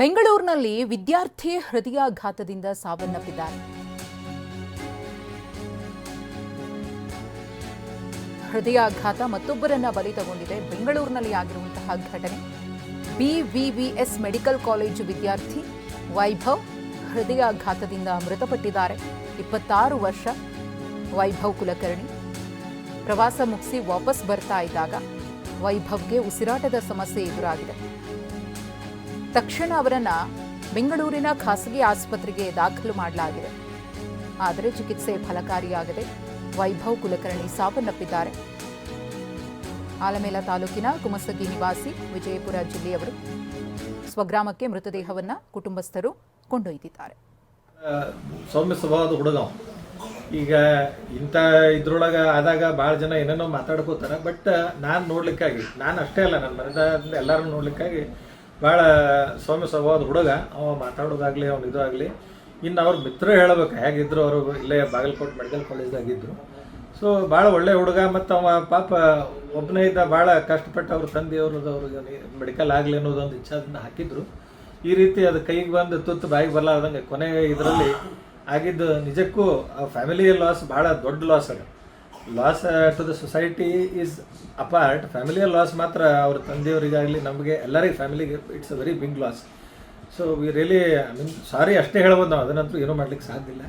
ಬೆಂಗಳೂರಿನಲ್ಲಿ ವಿದ್ಯಾರ್ಥಿ ಹೃದಯಾಘಾತದಿಂದ ಸಾವನ್ನಪ್ಪಿದ್ದಾರೆ. ಹೃದಯಾಘಾತ ಮತ್ತೊಬ್ಬರನ್ನ ಬಲಿ ತಗೊಂಡಿದೆ. ಬೆಂಗಳೂರಿನಲ್ಲಿ ಆಗಿರುವಂತಹ ಘಟನೆ. ಬಿವಿವಿಎಸ್ ಮೆಡಿಕಲ್ ಕಾಲೇಜು ವಿದ್ಯಾರ್ಥಿ ವೈಭವ್ ಹೃದಯಾಘಾತದಿಂದ ಮೃತಪಟ್ಟಿದ್ದಾರೆ. ಇಪ್ಪತ್ತಾರು ವರ್ಷ ವೈಭವ್ ಕುಲಕರ್ಣಿ. ಪ್ರವಾಸ ಮುಗಿಸಿ ವಾಪಸ್ ಬರ್ತಾ ಇದ್ದಾಗ ವೈಭವ್ಗೆ ಉಸಿರಾಟದ ಸಮಸ್ಯೆ ಎದುರಾಗಿದೆ. ತಕ್ಷಣ ಅವರನ್ನ ಬೆಂಗಳೂರಿನ ಖಾಸಗಿ ಆಸ್ಪತ್ರೆಗೆ ದಾಖಲು ಮಾಡಲಾಗಿದೆ. ಆದರೆ ಚಿಕಿತ್ಸೆ ಫಲಕಾರಿಯಾಗದೆ ವೈಭವ್ ಕುಲಕರ್ಣಿ ಸಾವನ್ನಪ್ಪಿದ್ದಾರೆ. ಆಲಮೇಲ ತಾಲೂಕಿನ ಕುಮಸಗಿ ನಿವಾಸಿ ವಿಜಯಪುರ ಜಿಲ್ಲೆಯವರು ಸ್ವಗ್ರಾಮಕ್ಕೆ ಮೃತದೇಹವನ್ನು ಕುಟುಂಬಸ್ಥರು ಕೊಂಡೊಯ್ದಿದ್ದಾರೆ. ಸೌಮ್ಯ ಸ್ವಭಾವದ ಹುಡುಗ ಈಗ ಇಂಥ ಇದ್ರೊಳಗೆ ಆದಾಗ ಭಾಳ ಜನ ಏನೇನೋ ಮಾತಾಡ್ಕೋತಾರೆ, ಬಟ್ ನಾನು ನೋಡ್ಲಿಕ್ಕಾಗಿ, ನಾನು ಅಷ್ಟೇ ಅಲ್ಲ ನನ್ನ ಮನೆದ ಎಲ್ಲರೂ ನೋಡ್ಲಿಕ್ಕಾಗಿ ಭಾಳ ಸೌಮ್ಯ ಸ್ವಭಾವದ ಹುಡುಗ. ಅವ ಮಾತಾಡೋದಾಗಲಿ, ಅವ್ನು ಇದು ಆಗಲಿ ಇನ್ನು ಅವ್ರ ಮಿತ್ರರು ಹೇಳಬೇಕು, ಹೇಗಿದ್ರು ಅವರು ಇಲ್ಲೇ ಬಾಗಲಕೋಟೆ ಮೆಡಿಕಲ್ ಕಾಲೇಜ್ದಾಗಿದ್ದರು ಸೊ ಭಾಳ ಒಳ್ಳೆಯ ಹುಡುಗ ಮತ್ತು ಅವ ಪಾಪ ಒಬ್ಬನೇ ಇದ್ದ ಭಾಳ ಕಷ್ಟಪಟ್ಟು ಅವ್ರ ತಂದೆಯವರು ಅವ್ರಿಗೆ ಮೆಡಿಕಲ್ ಆಗಲಿ ಅನ್ನೋದೊಂದು ಇಚ್ಛಾದನ್ನ ಹಾಕಿದ್ರು. ಈ ರೀತಿ ಅದು ಕೈಗೆ ಬಂದು ತುತ್ತು ಬಾಯಿಗೆ ಬರಲಾರ್ದಂಗೆ ಕೊನೆ ಇದರಲ್ಲಿ ಆಗಿದ್ದು ನಿಜಕ್ಕೂ ಆ ಫ್ಯಾಮಿಲಿ ಲಾಸ್ ಭಾಳ ದೊಡ್ಡ ಲಾಸ್ ಅದು. Loss to the society is apart ಫ್ಯಾಮಿಲಿಯ loss ಮಾತ್ರ ಅವ್ರ ತಂದೆಯವರಿಗಾಗಲಿ, ನಮಗೆ ಎಲ್ಲರಿಗೂ ಫ್ಯಾಮಿಲಿಗೆ it's a very big loss so we really I mean sorry ಅಷ್ಟೇ ಹೇಳ್ಬೋದು ನಾವು, ಅದನ್ನಂತೂ ಏನೂ ಮಾಡ್ಲಿಕ್ಕೆ ಸಾಧ್ಯ ಇಲ್ಲ.